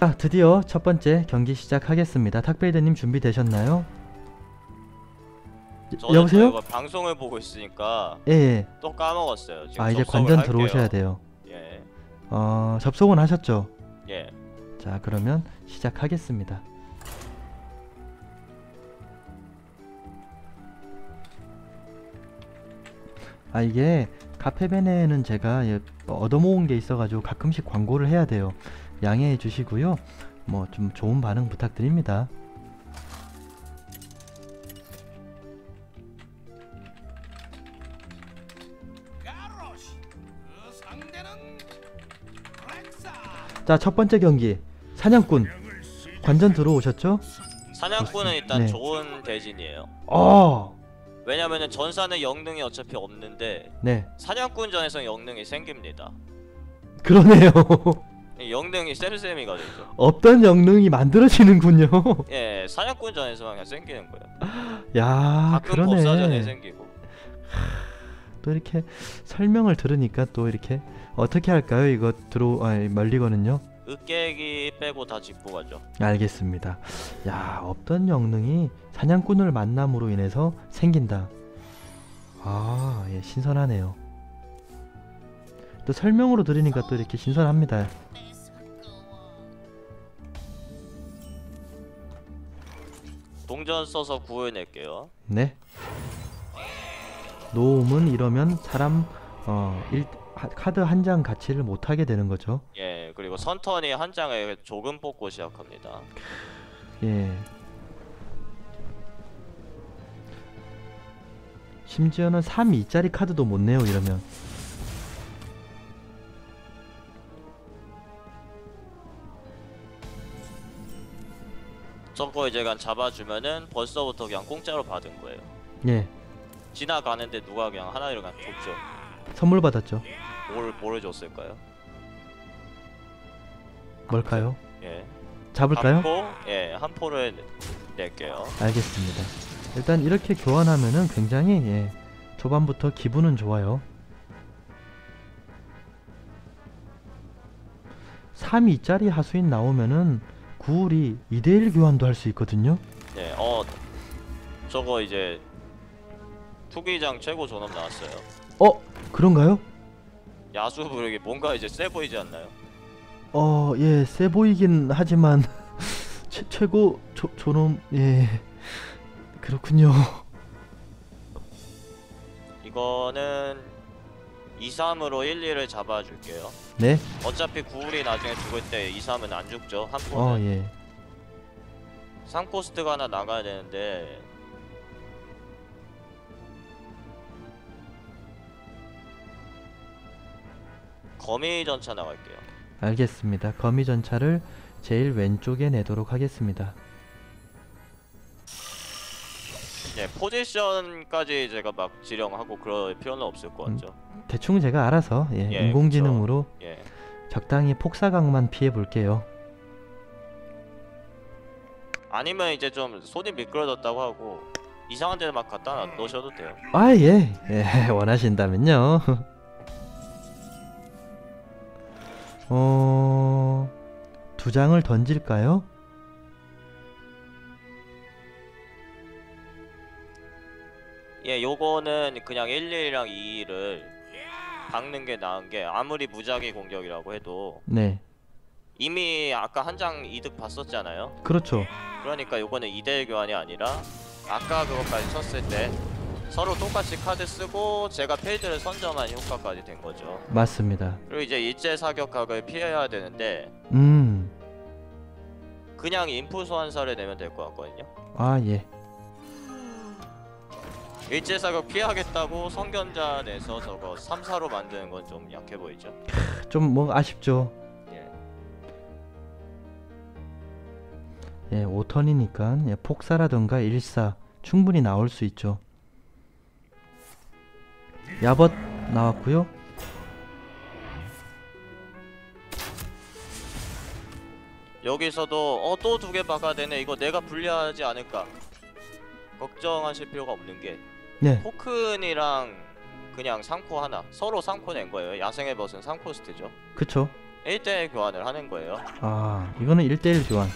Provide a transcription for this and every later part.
자, 드디어 첫 번째 경기 시작하겠습니다. 탁베이드님 준비되셨나요? 여- 저는 여보세요? 또 이거 방송을 보고 있으니까 예, 예. 또 까먹었어요. 지금 아, 이제 접속을 관전 할게요. 들어오셔야 돼요. 예, 어, 접속은 하셨죠? 예. 자, 그러면 시작하겠습니다. 아, 이게 카페베네는 제가 예, 얻어모은 게 있어가지고 가끔씩 광고를 해야 돼요. 양해해 주시고요. 뭐 좀 좋은 반응 부탁드립니다. 그 자, 첫 번째 경기 사냥꾼 관전 들어오셨죠? 사냥꾼은 일단 네. 좋은 대진이에요. 어, 왜냐면은 전사는 영능이 어차피 없는데 네, 사냥꾼 전에서 영능이 생깁니다. 그러네요. 이 영능이 쌤쌤이가 되죠. 없던 영능이 만들어지는군요. 예, 사냥꾼전에서만 그냥 생기는 거예요. 야, 가끔 법사전에 그러네. 생기고. 또 이렇게 설명을 들으니까 또 이렇게 어떻게 할까요? 이거 들어 아니, 멀리거는요. 으깨기 빼고 다 짚고 가죠. 알겠습니다. 야, 없던 영능이 사냥꾼을 만남으로 인해서 생긴다. 아, 예, 신선하네요. 또 설명으로 들으니까 또 이렇게 신선합니다. 동전 써서 구해낼게요. 네. 노움은 이러면 사람 어, 일, 하- 카드 한 장 가치를 못 하게 되는 거죠. 예, 그리고 선턴이 한 장에 조금 뽑고 시작합니다. 예. 심지어는 3, 2짜리 카드도 못 내요 이러면 저거 이제 그냥 잡아주면은 벌써부터 그냥 공짜로 받은 거예요. 예 지나가는데 누가 그냥 하나를 그냥 줬죠. 선물 받았죠 뭘, 뭘 줬을까요? 뭘까요? 예. 잡을까요? 한 포? 예, 한 포를 낼게요. 알겠습니다 일단 이렇게 교환하면은 굉장히 예, 초반부터 기분은 좋아요 3, 2짜리 하수인 나오면은 구울이 2대1 교환도 할 수 있거든요 예, 어, 저거 이제 투기장 최고 존엄 나왔어요. 어? 그런가요? 야수 부르기 뭔가 이제 세 보이지 않나요? 어, 예, 세 보이긴 하지만 최, 최고 조, 존엄 예 그렇군요. 이거는 2, 3으로 1, 2를 잡아줄게요. 네, 어차피 구울이 나중에 죽을 때 2, 3은 안 죽죠. 한 포는. 어, 예, 3코스트가 하나 나가야 되는데 거미 전차 나갈게요. 알겠습니다. 거미 전차를 제일 왼쪽에 내도록 하겠습니다. 예, 포지션까지 제가 막 지령하고 그럴 필요는 없을 것 같죠. 대충 제가 알아서 예, 예, 인공지능으로 예. 적당히 폭사각만 피해 볼게요. 아니면 이제 좀 손이 미끄러졌다고 하고 이상한 데를 막 갖다 놔- 놓으셔도 돼요. 아, 예, 예, 원하신다면요. 어, 두 장을 던질까요? 요거는 그냥 1, 1이랑 2를 박는 게 나은 게 아무리 무작위 공격이라고 해도 네, 이미 아까 한 장 이득 봤었잖아요. 그렇죠. 그러니까 요거는 2대1 교환이 아니라 아까 그것까지 쳤을 때 서로 똑같이 카드 쓰고 제가 필드를 선점한 효과까지 된 거죠. 맞습니다. 그리고 이제 일제 사격각을 피해야 되는데 음, 그냥 인프 소환사를 내면 될 것 같거든요. 아, 예. 일제 사격 피하겠다고 성견자 내서 저거 3, 4로 만드는 건 좀 약해 보이죠. 좀뭐 아쉽죠. 예. 예, 5턴이니까 예, 폭사라던가 일사 충분히 나올 수 있죠. 야벗 나왔고요. 여기서도 어 또 두 개 박아야 되네. 이거 내가 불리하지 않을까. 걱정하실 필요가 없는 게 네, 포큰이랑 그냥 3코 하나 서로 3코 낸 거예요. 야생의 벗은 3코스트죠. 그쵸. 1대1 교환을 하는 거예요. 아 이거는 1대1 교환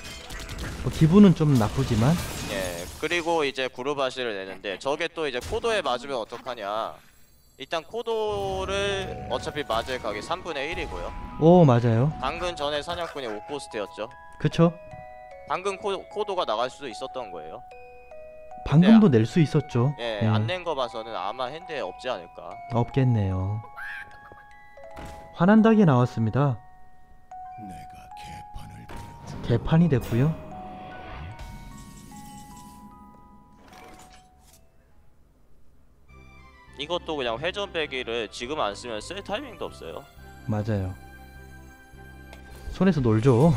뭐 기분은 좀 나쁘지만 예, 그리고 이제 구르바시를 내는데 저게 또 이제 코도에 맞으면 어떡하냐. 일단 코도를 어차피 맞을 각이 3분의 1이고요. 오 맞아요 방금 전에 사냥꾼이 5코스트였죠. 그쵸 방금 코, 코도가 나갈 수도 있었던 거예요. 방금도 낼수 있었죠. 예, 예, 안낸 거 봐서는 아마 핸드에 없지 않을까. 없겠네요. 화난 닭이 나왔습니다. 내가 개판을 보여줄 개판이 됐고요. 이것도 그냥 회전 배기를 지금 안 쓰면 쓸 타이밍도 없어요. 맞아요. 손에서 놀죠.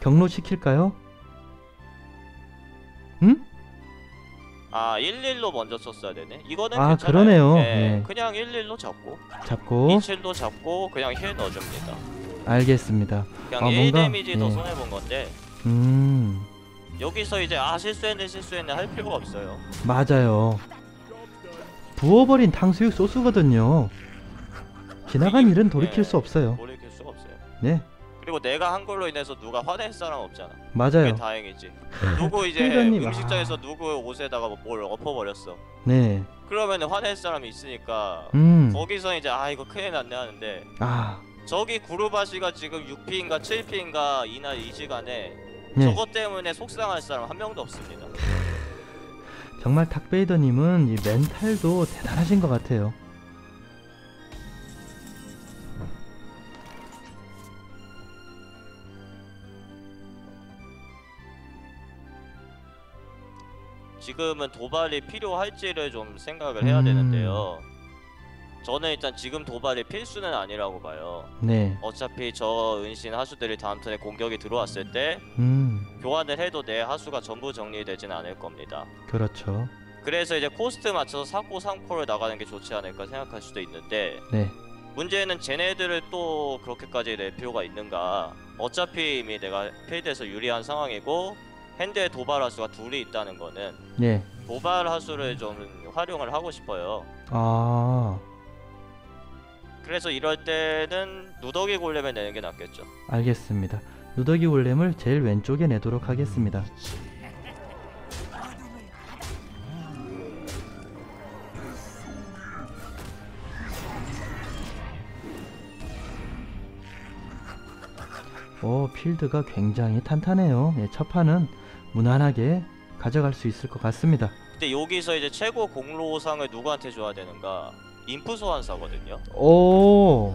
경로 시킬까요? 아 11로 먼저 썼어야 되네. 이거는 아, 괜찮아요. 그러네요. 예, 예. 그냥 11로 잡고 잡고 27도 잡고 그냥 힐 넣어줍니다. 알겠습니다 그냥 아, 1 뭔가- 데미지 더 예. 손해 본 건데 음 여기서 이제 아 실수했네 실수했네 할 필요가 없어요. 맞아요 부어버린 탕수육 소스거든요 지나간 이게- 일은 돌이킬 예. 수 없어요 돌이킬 수가 없어요. 네 그리고 내가 한 걸로 인해서 누가 화낼 사람 없잖아. 그게 맞아요 다행이지. 누구 이제 필더님, 음식점에서 누구 옷에다가 뭐뭘 엎어버렸어. 네 그러면 화낼 사람이 있으니까 음. 거기서 이제 아 이거 큰일 났네 하는데 아, 저기 구르바시가 지금 6피인가 7피인가 이날 이 시간에 네. 저것 때문에 속상할 사람 한 명도 없습니다. 정말 탁베이더님은 이 멘탈도 대단하신 것 같아요. 지금은 도발이 필요할지를 좀 생각을 해야 음. 되는데요. 저는 일단 지금 도발이 필수는 아니라고 봐요. 네. 어차피 저 은신 하수들이 다음 턴에 공격이 들어왔을 때 음, 교환을 해도 내 하수가 전부 정리되진 않을 겁니다. 그렇죠. 그래서 이제 코스트 맞춰서 4코 3코를 나가는 게 좋지 않을까 생각할 수도 있는데 네. 문제는 쟤네들을 또 그렇게까지 낼 필요가 있는가 어차피 이미 내가 필드에서 유리한 상황이고 핸드에 도발 하수가 둘이 있다는 거는 네. 도발 하수를 좀 활용을 하고 싶어요 아, 그래서 이럴 때는 누더기 골렘을 내는 게 낫겠죠 알겠습니다. 누더기 골렘을 제일 왼쪽에 내도록 하겠습니다. 오, 필드가 굉장히 탄탄해요. 예, 첫 판은 무난하게 가져갈 수 있을 것 같습니다. 근데 여기서 이제 최고 공로상을 누구한테 줘야 되는가 인프 소환사거든요 오,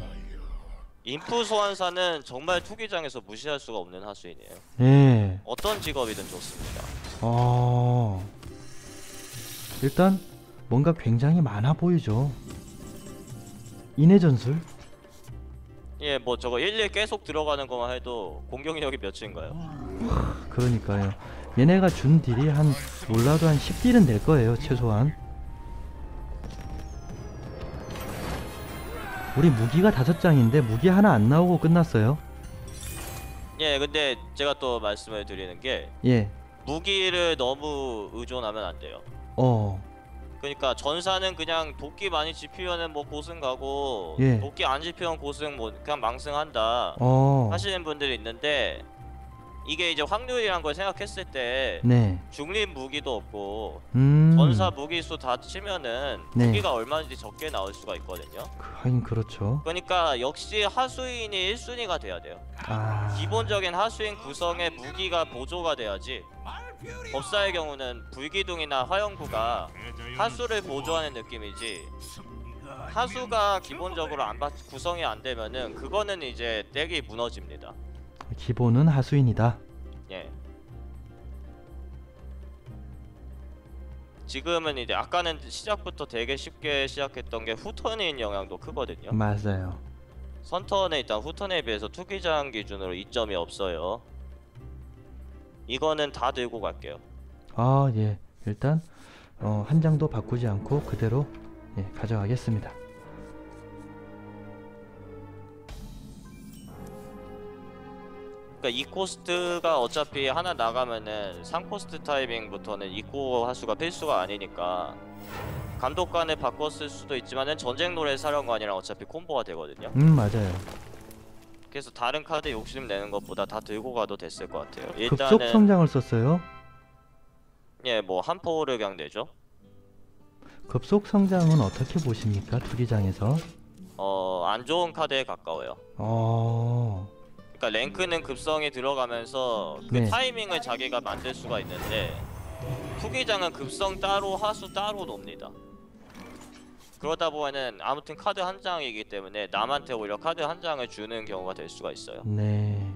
인프 소환사는 정말 투기장에서 무시할 수가 없는 하수인이에요 예. 어떤 직업이든 좋습니다 어... 일단 뭔가 굉장히 많아 보이죠. 인해 전술? 예, 뭐 저거 11 계속 들어가는 것만 해도 공격력이 몇인가요? 그러니까요. 얘네가 준 딜이 한 몰라도 한 10딜은 될 거예요, 최소한. 우리 무기가 다섯 장인데 무기 하나 안 나오고 끝났어요. 예, 근데 제가 또 말씀을 드리는 게 예. 무기를 너무 의존하면 안 돼요. 어. 그러니까 전사는 그냥 도끼 많이 집히면은 뭐 고승 가고 예. 도끼 안 집히면 고승 뭐 그냥 망승한다 어. 하시는 분들이 있는데 이게 이제 확률이란 걸 생각했을 때 네. 중립 무기도 없고 음. 전사 무기 수 다 치면은 네. 무기가 얼마든지 적게 나올 수가 있거든요. 그, 하긴 그렇죠. 그러니까 역시 하수인이 1순위가 돼야 돼요. 아. 기본적인 하수인 구성에 무기가 보조가 돼야지 법사의 경우는 불기둥이나 화영구가 하수를 보조하는 느낌이지 하수가 기본적으로 안 받, 구성이 안 되면은 그거는 이제 덱이 무너집니다. 기본은 하수인이다. 예. 지금은 이제 아까는 시작부터 되게 쉽게 시작했던 게 후턴인 영향도 크거든요. 맞아요. 선턴에 일단 후턴에 비해서 투기장 기준으로 이점이 없어요. 이거는 다 들고 갈게요. 아, 예. 일단 어, 한 장도 바꾸지 않고 그대로 예, 가져가겠습니다. 그러니까 이 코스트가 어차피 하나 나가면은 3코스트 타이밍부터는 이코 하수가 필수가 아니니까 감독관을 바꿨을 수도 있지만은 전쟁 노래 사령관이랑 어차피 콤보가 되거든요. 음, 맞아요. 그래서 다른 카드 욕심 내는 것보다 다 들고 가도 됐을 것 같아요. 급속 일단은 성장을 썼어요. 예, 뭐 한 포를 그냥 내죠. 급속 성장은 어떻게 보십니까? 투기장에서? 어, 안 좋은 카드에 가까워요. 어. 그러니까 랭크는 급성이 들어가면서 그 네. 타이밍을 자기가 만들 수가 있는데 투기장은 급성 따로 하수 따로 놉니다. 그러다 보면은 아무튼 카드 한 장이기 때문에 남한테 오히려 카드 한 장을 주는 경우가 될 수가 있어요. 네.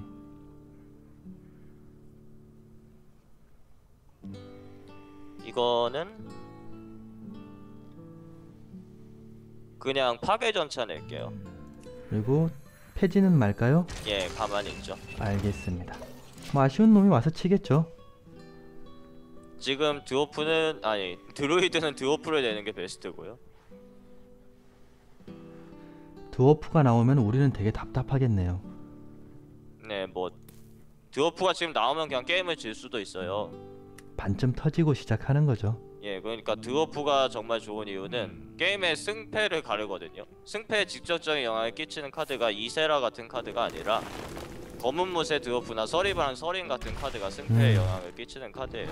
이거는 그냥 파괴 전차 낼게요. 그리고 폐지는 말까요? 예, 가만히 있죠. 알겠습니다. 뭐 아쉬운 놈이 와서 치겠죠. 지금 드워프는 아니 드루이드는 드워프를 내는 게 베스트고요. 드워프가 나오면 우리는 되게 답답하겠네요. 네, 뭐 드워프가 지금 나오면 그냥 게임을 질 수도 있어요. 반쯤 터지고 시작하는 거죠. 예, 그러니까 드워프가 정말 좋은 이유는 게임의 승패를 가르거든요. 승패에 직접적인 영향을 끼치는 카드가 이세라 같은 카드가 아니라 검은 무쇠 드워프나 서리반 서린 같은 카드가 승패에 음. 영향을 끼치는 카드예요.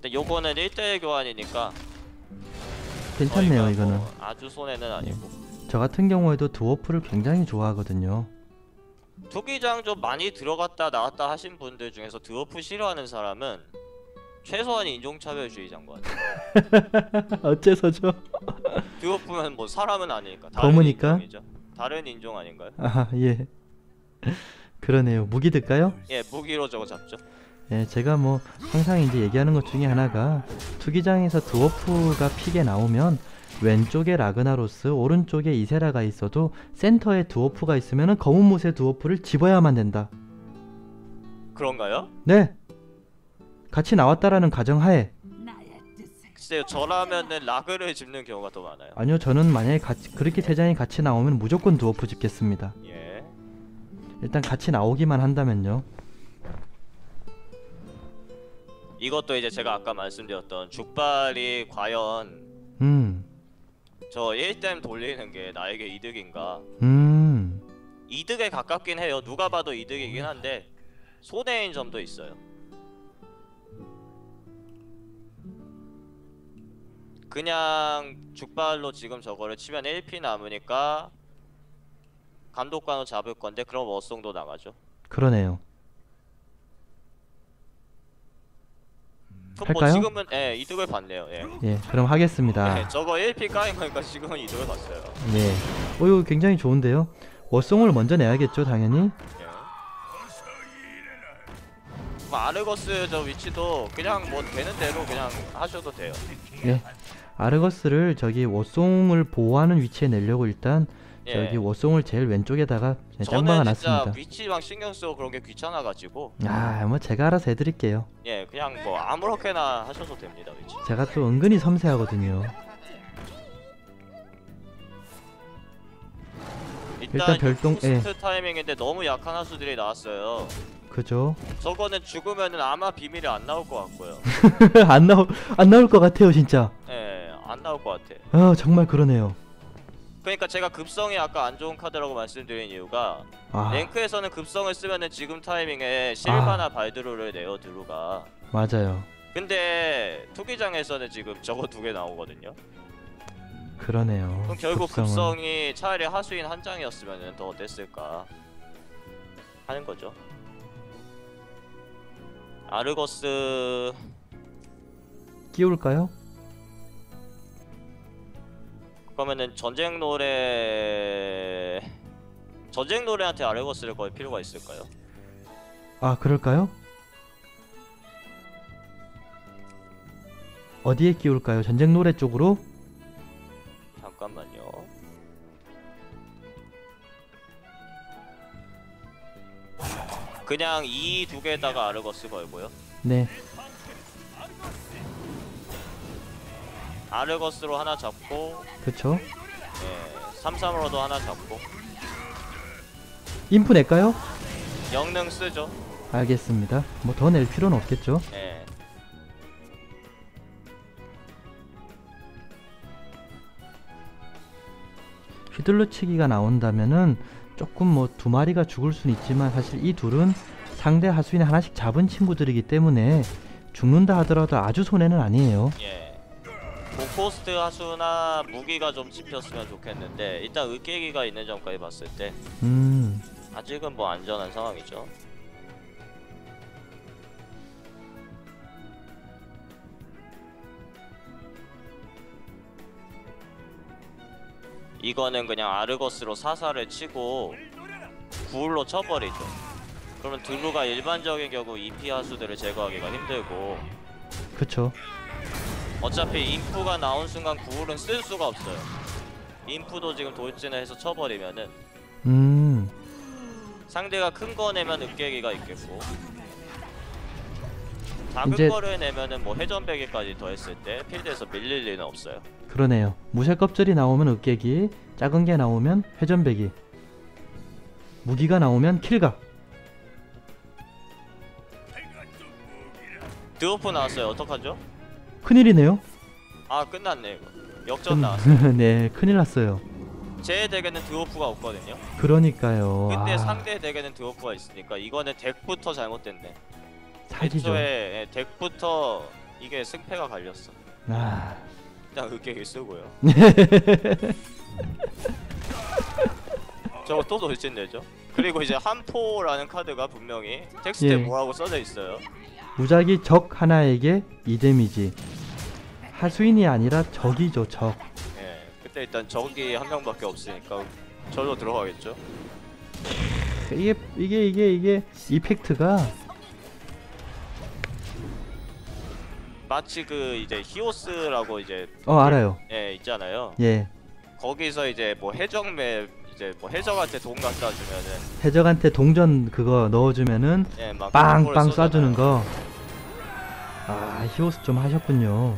근데 요거는 1대1 교환이니까 괜찮네요, 저희가 이거는. 뭐 아주 손해는 아니고 저 같은 경우에도 드워프를 굉장히 좋아하거든요. 투기장 좀 많이 들어갔다 나왔다 하신 분들 중에서 드워프 싫어하는 사람은 최소한 인종차별주의자인 것 같아요. 어째서죠? 드워프면 뭐 사람은 아니니까? 인종이죠. 다른 인종 아닌가요? 아, 예. 그러네요. 무기 들까요? 예, 무기로 저거 잡죠. 예, 제가 뭐 항상 이제 얘기하는 것 중에 하나가 투기장에서 드워프가 픽에 나오면 왼쪽에 라그나로스, 오른쪽에 이세라가 있어도 센터에 드워프가 있으면 검은 무쇠 드워프를 집어야만 된다. 그런가요? 네. 같이 나왔다라는 가정하에 글쎄요, 저라면은 라그를 집는 경우가 더 많아요. 아니요 저는 만약에 같이 그렇게 세 장이 같이 나오면 무조건 드워프 집겠습니다. 예. 일단 같이 나오기만 한다면요. 이것도 이제 제가 아까 말씀드렸던 죽발이 과연 음, 저 1댐 돌리는 게 나에게 이득인가? 음, 이득에 가깝긴 해요. 누가 봐도 이득이긴 한데 손해인 점도 있어요. 그냥 죽발로 지금 저거를 치면 1피 남으니까 감독관을 잡을 건데 그럼 어송도 나가죠. 그러네요. 그럼 뭐 할까요? 지금은 예 이득을 봤네요. 예. 예, 그럼 하겠습니다. 예, 저거 1피 까인 거니까 지금은 이득을 봤어요. 예. 어, 이거 굉장히 좋은데요. 워송을 먼저 내야겠죠, 당연히. 예. 뭐 아르거스 저 위치도 그냥 뭐 되는 대로 그냥 하셔도 돼요. 예. 아르거스를 저기 워송을 보호하는 위치에 내려고 일단 예. 저기 워송을 제일 왼쪽에다가 그냥 저는 짱박아 진짜 놨습니다. 위치만 신경 쓰고 그런 게 귀찮아가지고 아, 뭐 제가 알아서 해드릴게요. 예 그냥 뭐 아무렇게나 하셔도 됩니다 위치. 제가 또 은근히 섬세하거든요. 일단, 일단 별동- 예. 스트 타이밍인데 너무 약한 하수들이 나왔어요. 그죠? 저거는 죽으면은 아마 비밀이 안 나올 것 같고요. 안 나올 안 나올 것 같아요, 진짜. 예 안 나올 것 같아. 아, 정말 그러네요. 그러니까 제가 급성이 아까 안 좋은 카드라고 말씀드린 이유가 아, 랭크에서는 급성을 쓰면은 지금 타이밍에 실바나 발드로를 내요 드루가. 맞아요. 근데 투기장에서는 지금 저거 두 개 나오거든요. 그러네요. 그럼 결국 급성은. 급성이 차라리 하수인 한 장이었으면 더 어땠을까 하는 거죠. 아르거스 끼울까요? 그러면은 전쟁 노래 전쟁 노래한테 아르거스를 걸 필요가 있을까요? 아, 그럴까요? 어디에 끼울까요? 전쟁 노래 쪽으로? 잠깐만요. 그냥 이 두 개에다가 아르거스 걸고요. 네. 아르거스로 하나 잡고 그쵸? 예, 3-3으로도 하나 잡고 인프 낼까요? 영능 쓰죠. 알겠습니다. 뭐 더 낼 필요는 없겠죠? 예. 휘둘러치기가 나온다면은 조금 뭐 두 마리가 죽을 순 있지만 사실 이 둘은 상대 하수인에 하나씩 잡은 친구들이기 때문에 죽는다 하더라도 아주 손해는 아니에요. 예. 뭐 고코스트 하수나 무기가 좀 집혔으면 좋겠는데 일단 으깨기가 있는 점까지 봤을 때 음, 아직은 뭐 안전한 상황이죠. 이거는 그냥 아르거스로 사살을 치고 구울로 쳐버리죠. 그러면 드루가 일반적인 경우 EP 하수들을 제거하기가 힘들고 그쵸. 어차피 인프가 나온 순간 구울은 쓸 수가 없어요. 인프도 지금 돌진을 해서 쳐버리면은 음, 상대가 큰 거 내면 으깨기가 있겠고 작은 이제- 거를 내면은 뭐 회전배기까지 더했을 때 필드에서 밀릴 리는 없어요. 그러네요. 무쇠 껍질이 나오면 으깨기, 작은 게 나오면 회전배기, 무기가 나오면 킬각. 드오프 나왔어요. 어떡하죠? 큰일이네요. 아 끝났네 이거. 역전 나왔어. 네, 큰일 났어요. 제 덱에는 드오프가 없거든요. 그러니까요. 근데 아, 상대 덱에는 드오프가 있으니까 이거는 덱부터 잘못됐네. 사기죠. 애초에 예, 덱부터 이게 승패가 갈렸어. 아, 일단 으깨기 쓰고요. 저거 또 돌진 되죠? 그리고 이제 한포라는 카드가 분명히 텍스트에 예. 뭐라고 써져 있어요. 무작위 적 하나에게 2데미지. 하수인이 아니라 적이죠, 적. 예, 그때 일단 적이 한 명밖에 없으니까 절로 들어가겠죠. 이게 이게 이게 이게 이펙트가 마치 그 이제 히오스라고 이제 어 알아요. 예 있잖아요. 예. 거기서 이제 뭐 해적 맵 이제 뭐 해적한테 돈 갖다 주면은 해적한테 동전 그거 넣어주면은 예 막 빵빵 쏴주는 거. 아 히오스 좀 하셨군요.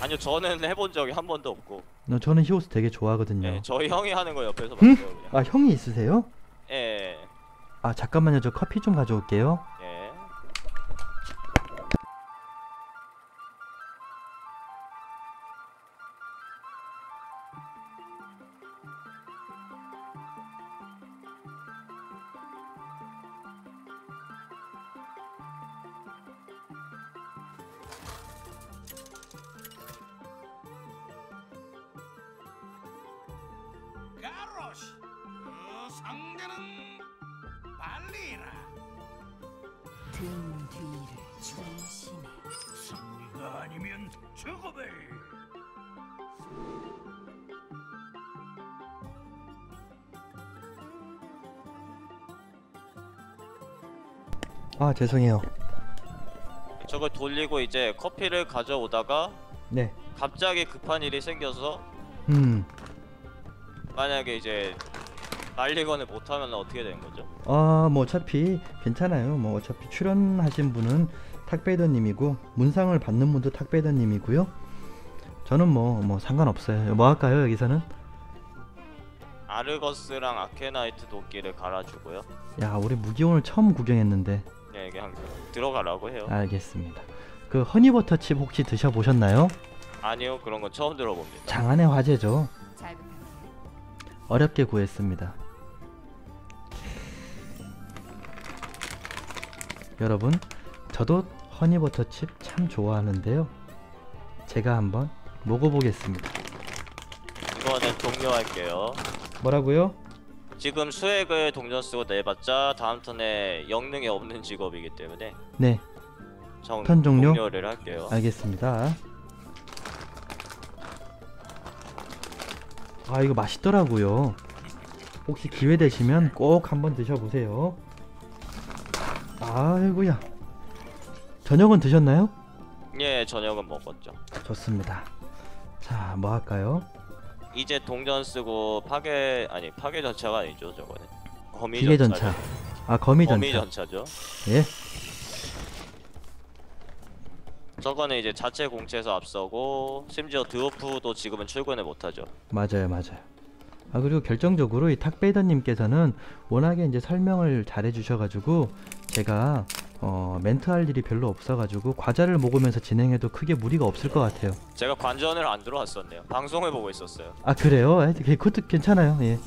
아니요 저는 해본 적이 한 번도 없고 너 저는 히오스 되게 좋아하거든요. 예, 저희 형이 하는 거 옆에서 응? 봤어요 그냥. 아 형이 있으세요? 예. 아 잠깐만요 저 커피 좀 가져올게요. 등 뒤를 조심해. 승리가 아니면 죽음을 아 죄송해요. 저걸 돌리고 이제 커피를 가져오다가 네. 갑자기 급한 일이 생겨서 음. 만약에 이제 말리건을 못하면 어떻게 되는 거죠? 아뭐 어차피 괜찮아요. 뭐 어차피 출연하신 분은 탁베이더님이고 문상을 받는 분도 탁베이더님이고요. 저는 뭐뭐 상관없어요. 뭐 할까요 여기서는? 아르거스랑 아케나이트 도끼를 갈아주고요. 야 우리 무기 오늘 처음 구경했는데 네, 그냥 들어가라고 해요. 알겠습니다. 그 허니버터 칩 혹시 드셔보셨나요? 아니요, 그런 건 처음 들어봅니다. 장안의 화제죠. 어렵게 구했습니다. 여러분, 저도 허니버터 칩 참 좋아하는데요. 제가 한번 먹어보겠습니다. 이거는 종료할게요. 뭐라고요? 지금 수액을 동전 쓰고 내봤자 다음 턴에 영능이 없는 직업이기 때문에 네, 정, 턴 종료? 종료를 할게요. 알겠습니다. 아 이거 맛있더라고요. 혹시 기회 되시면 꼭 한번 드셔보세요. 아이고야. 저녁은 드셨나요? 예, 저녁은 먹었죠. 좋습니다. 자, 뭐 할까요? 이제 동전 쓰고 파괴 아니 파괴 전차가 아니죠, 저거는. 거미 기계. 전차. 아, 거미 전차. 거미 전차죠. 예. 저거는 이제 자체 공채에서 앞서고 심지어 드워프도 지금은 출근을 못하죠. 맞아요, 맞아요. 아 그리고 결정적으로 이 탁베이더님께서는 워낙에 이제 설명을 잘 해 주셔가지고 제가 어, 멘트할 일이 별로 없어가지고 과자를 먹으면서 진행해도 크게 무리가 없을 것 같아요. 제가 관전을 안 들어왔었네요. 방송을 보고 있었어요. 아 그래요? 아, 그- 그것도 괜찮아요. 예.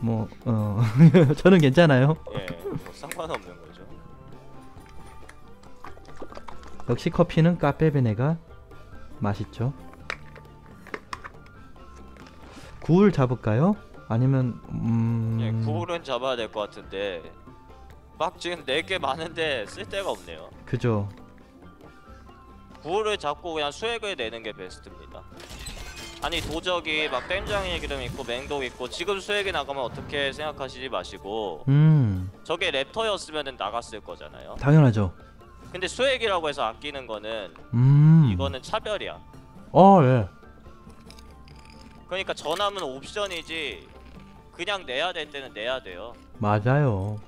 뭐 어, 저는 괜찮아요. 예, 뭐 상관없는 거죠. 역시 커피는 카페베네가 맛있죠. 굴 잡을까요? 아니면 음... 예, 구울은 잡아야 될 것 같은데 막 지금 네개 많은데 쓸 데가 없네요. 그죠. 구울을 잡고 그냥 수액을 내는 게 베스트입니다. 아니 도적이 막 땜장의 기름 있고 맹독 있고 지금 수액이 나가면 어떻게 생각하시지 마시고 음 저게 랩터였으면 나갔을 거잖아요. 당연하죠. 근데 수액이라고 해서 아끼는 거는 음 이거는 차별이야. 어 예. 그러니까 전함은 옵션이지 그냥 내야 될 때는 내야 돼요. 맞아요.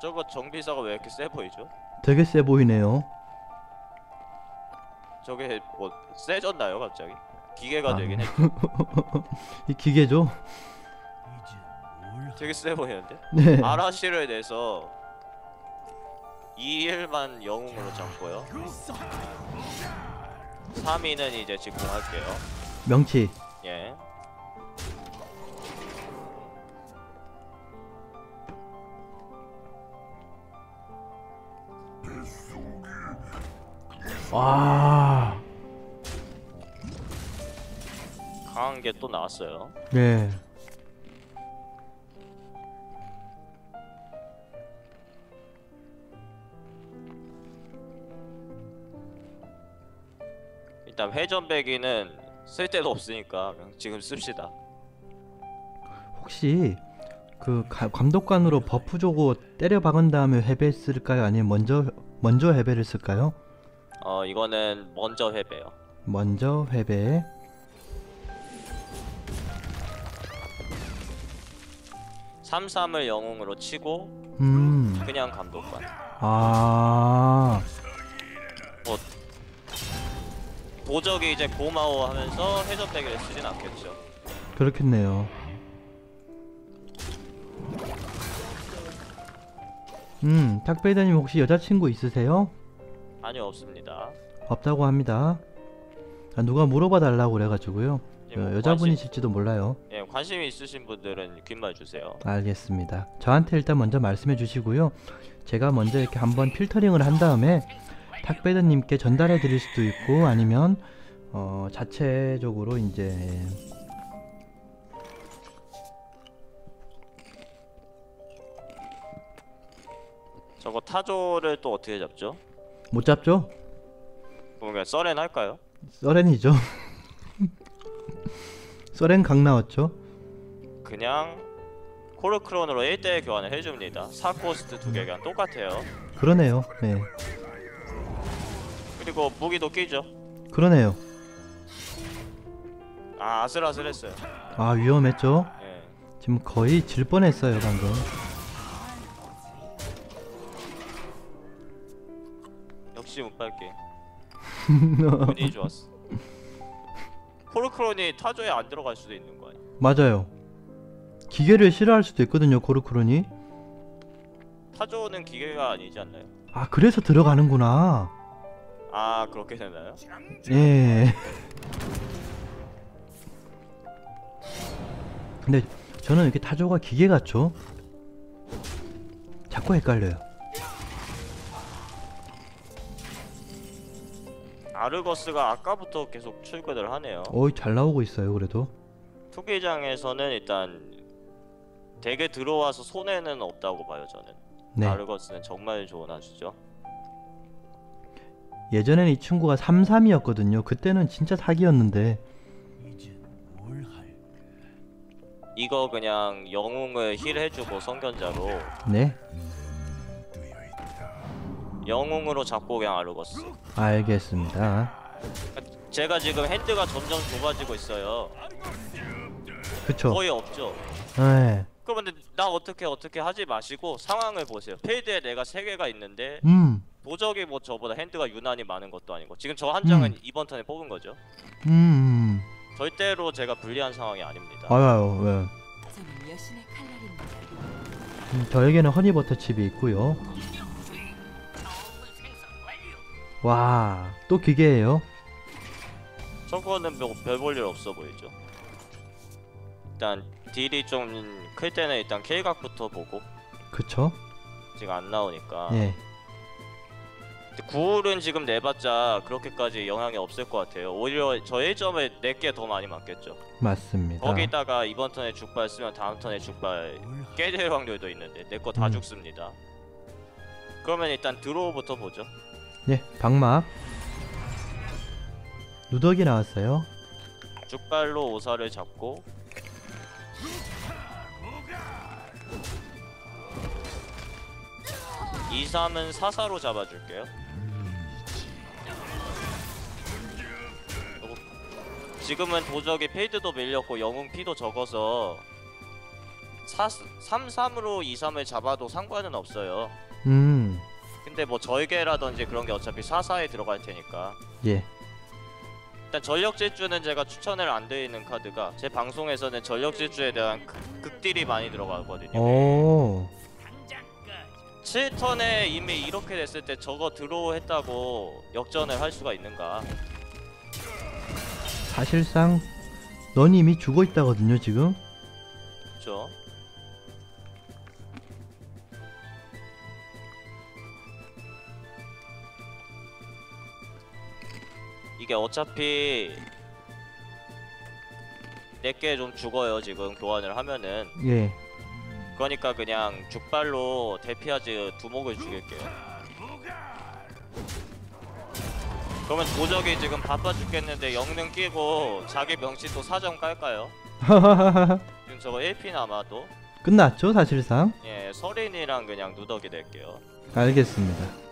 저거 정비사가 왜 이렇게 세 보이죠? 되게 세 보이네요. 저게 뭐 세졌나요 갑자기? 기계가 아. 되긴 해. 이 기계죠. 되게 세 보이는데? 네. 아라시를 내서 2일만 영웅으로 잡고요. 3위는 이제 직공할게요. 명치. 예. 와. 강한 게 또 나왔어요. 네. 일단 회전배기는 쓸 데도 없으니까 지금 씁시다. 혹시 그 가- 감독관으로 버프 주고 때려 박은 다음에 해배했을까요? 아니면 먼저 먼저 해배를 쓸까요? 어 이거는 먼저 회배요. 먼저 해배. 삼삼을 영웅으로 치고 음. 그냥 감독관. 아. 도적이 이제 고마워하면서 회전배기를 쓰진 않겠죠. 그렇겠네요. 음, 탁베이더님 혹시 여자친구 있으세요? 아니요 없습니다. 없다고 합니다. 아, 누가 물어봐 달라고 그래가지고요. 예, 뭐 어, 여자분이실지도 몰라요. 관심, 예, 관심이 있으신 분들은 귓말 주세요. 알겠습니다. 저한테 일단 먼저 말씀해 주시고요. 제가 먼저 이렇게 한번 필터링을 한 다음에 탁베드님께 전달해 드릴 수도 있고 아니면 어, 자체적으로 이제 저거 타조를 또 어떻게 잡죠? 못 잡죠? 그럼 그냥 써렌 할까요? 써렌이죠. 써렌 강 나왔죠? 그냥 코르크론으로 1대1 교환을 해줍니다. 4코스트 두 개가 똑같아요. 그러네요. 네. 그리고 무기도 끼죠. 그러네요. 아 아슬아슬했어요. 아 위험했죠? 예. 지금 거의 질 뻔했어요 방금. 역시 못 밟게 분위기 좋았어. 코르크론이 타조에 안 들어갈 수도 있는 거 아니야? 맞아요. 기계를 싫어할 수도 있거든요 고르크론이. 타조는 기계가 아니지 않나요? 아 그래서 들어가는구나. 아 그렇게 되나요? 예. 근데 저는 이렇게 타조가 기계 같죠? 자꾸 헷갈려요. 아르거스가 아까부터 계속 출근을 하네요. 어이 잘 나오고 있어요 그래도. 투기장에서는 일단 덱에 들어와서 손해는 없다고 봐요 저는. 네. 아르거스는 정말 좋은 아주죠. 예전엔 이 친구가 33이었거든요. 그때는 진짜 사기였는데. 이거 그냥 영웅을 힐 해주고 성견자로 네. 영웅으로 잡고 그냥 아르거스. 알겠습니다. 제가 지금 핸드가 점점 좁아지고 있어요. 그쵸 거의 없죠. 네. 그러면 나 어떻게 어떻게 하지 마시고 상황을 보세요. 페이드에 내가 세 개가 있는데 음, 도적이 뭐 저보다 핸드가 유난히 많은 것도 아니고 지금 저 한 장은 음. 이번 턴에 뽑은 거죠. 음, 음. 절대로 제가 불리한 상황이 아닙니다. 아유, 아유, 왜. 저는 여신의 칼날입니다. 음, 저에게는 허니버터 칩이 있고요. 와, 또 기계예요. 저거는 뭐 별 볼일 없어 보이죠. 일단 딜이 좀 클 때는 일단 K각부터 보고 그쵸? 지금 안 나오니까 예. 구울은 지금 내봤자 그렇게까지 영향이 없을 것 같아요. 오히려 저 1점에 4개 더 많이 맞겠죠. 맞습니다. 거기다가 이번 턴에 죽발 쓰면 다음 턴에 죽발 뭘 깨질 확률도 있는데 내 거다 음. 죽습니다. 그러면 일단 드로우부터 보죠. 예, 방막. 누더기 나왔어요. 죽발로 오사를 잡고 이삼은 사사로 잡아줄게요. 지금은 도적이 페이드도 밀렸고 영웅 피도 적어서 4, 3, 3으로 2, 3을 잡아도 상관은 없어요. 음, 근데 뭐 절개라든지 그런 게 어차피 사사에 들어갈 테니까 예. 일단 전력 질주는 제가 추천을 안 드리는 카드가 제 방송에서는 전력 질주에 대한 극, 극딜이 많이 들어가거든요. 오, 7턴에 이미 이렇게 됐을 때 저거 드로우 했다고 역전을 할 수가 있는가? 사실상 넌 이미 죽어 있다거든요, 지금. 그렇죠? 이게 어차피 내게 좀 죽어요 지금 교환을 하면은 예. 그러니까 그냥 죽발로 대피하지 두목을 죽일게요. 그러면 도적이 지금 바빠 죽겠는데 영능 끼고 자기 명치 또 사정 깔까요? 지금 저거 1피 남아도 끝났죠, 사실상. 예 서린이랑 그냥 누더기 낼게요. 알겠습니다.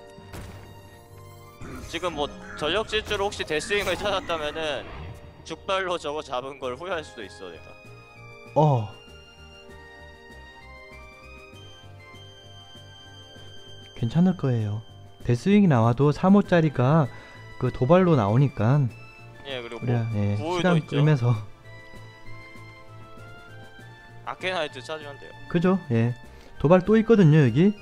지금 뭐 전력 질주로 혹시 데스윙을 찾았다면은 죽발로 저거 잡은 걸 후회할 수도 있어 내가. 어. 괜찮을 거예요. 데스윙이 나와도 3호짜리가 그 도발로 나오니까 예 그리고 우리 뭐 예, 시간 있죠. 끌면서 아케나이트 찾으면 돼요. 그죠? 예. 도발 또 있거든요, 여기.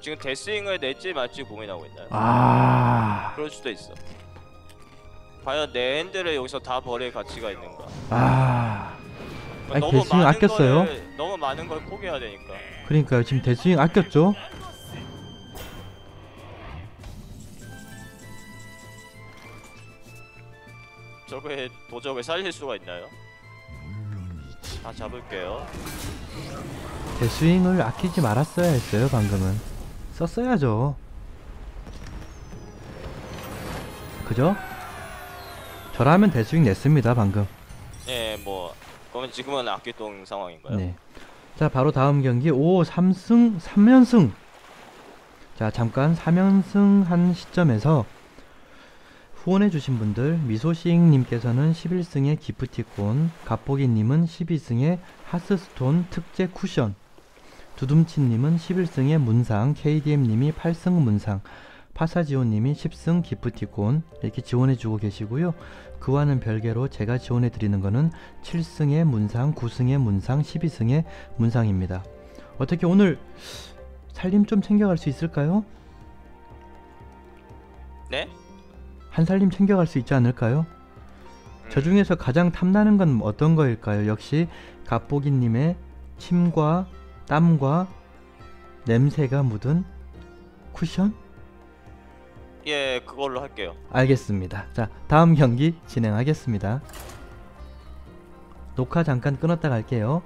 지금 데스윙을 낼지 말지 고민하고 있나요? 아. 그럴 수도 있어. 과연 내 핸들을 여기서 다 버릴 가치가 있는가? 아. 아니, 너무 데스윙 많은 아꼈어요? 거를, 너무 많은 걸 포기해야 되니까. 그러니까요. 지금 데스윙 아꼈죠? 저거에 도적을 살릴 수가 있나요? 다 잡을게요. 데스윙을 아끼지 말았어야 했어요, 방금은. 썼어야죠. 그죠? 저라면 데스윙 냈습니다, 방금. 예, 뭐 그러면 지금은 아끼동 상황인가요? 네. 자, 바로 다음 경기 5, 3승, 3연승. 자, 잠깐 3연승 한 시점에서 후원해주신 분들, 미소싱님께서는 11승의 기프티콘, 갑보기님은 12승의 하스스톤 특제 쿠션, 두둠치님은 11승의 문상, KDM님이 8승 문상, 파사지오님이 10승 기프티콘 이렇게 지원해주고 계시고요. 그와는 별개로 제가 지원해드리는 거는 7승의 문상, 9승의 문상, 12승의 문상입니다. 어떻게 오늘 살림 좀 챙겨갈 수 있을까요? 네? 한 살림 챙겨갈 수 있지 않을까요? 저 음, 중에서 가장 탐나는 건 어떤 거일까요? 역시 갑보기님의 침과 땀과 냄새가 묻은 쿠션? 예, 그걸로 할게요. 알겠습니다. 자, 다음 경기 진행하겠습니다. 녹화 잠깐 끊었다 갈게요.